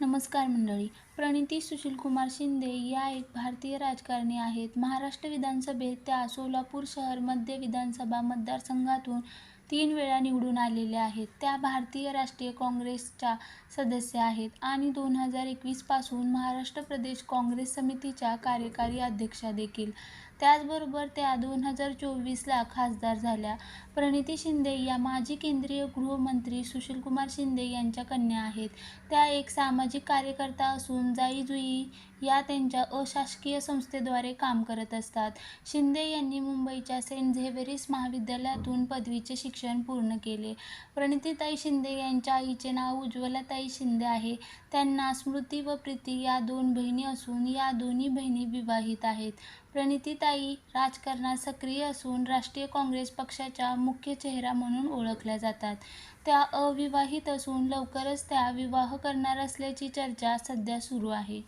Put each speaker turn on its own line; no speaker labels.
नमस्कार मंडळी. प्रणिती सुशीलकुमार शिंदे या एक भारतीय राजकारणी आहेत. महाराष्ट्र विधानसभेत त्या सोलापूर शहर मध्य विधानसभा मतदारसंघातून तीन वेळा निवडून आलेल्या आहेत. त्या भारतीय राष्ट्रीय काँग्रेसच्या सदस्य आहेत आणि दोन हजार एकवीसपासून महाराष्ट्र प्रदेश काँग्रेस समितीच्या कार्यकारी अध्यक्षा देखील. त्याचबरोबर त्या दोन हजार चोवीसला खासदार झाल्या. प्रणिती शिंदे या माजी केंद्रीय गृहमंत्री सुशीलकुमार शिंदे यांच्या कन्या आहेत. त्या एक सामाजिक कार्यकर्ता असून जाई जुई या त्यांच्या अशासकीय संस्थेद्वारे काम करत असतात. शिंदे यांनी मुंबईच्या सेंट झेवेरिस महाविद्यालयातून पदवीचे शिक्षण पूर्ण केले. प्रणितीताई शिंदे यांच्या आईचे नाव उज्ज्वलाताई शिंदे आहे. त्यांना स्मृती व प्रीती या दोन बहिणी असून या दोन्ही बहिणी विवाहित आहेत. प्रणितीताई राजकारणात सक्रिय असून राष्ट्रीय काँग्रेस पक्षाच्या मुख्य चेहरा म्हणून ओळखल्या जातात. त्या अविवाहित असून लवकरच त्या विवाह करणार असल्याची चर्चा सध्या सुरू आहे.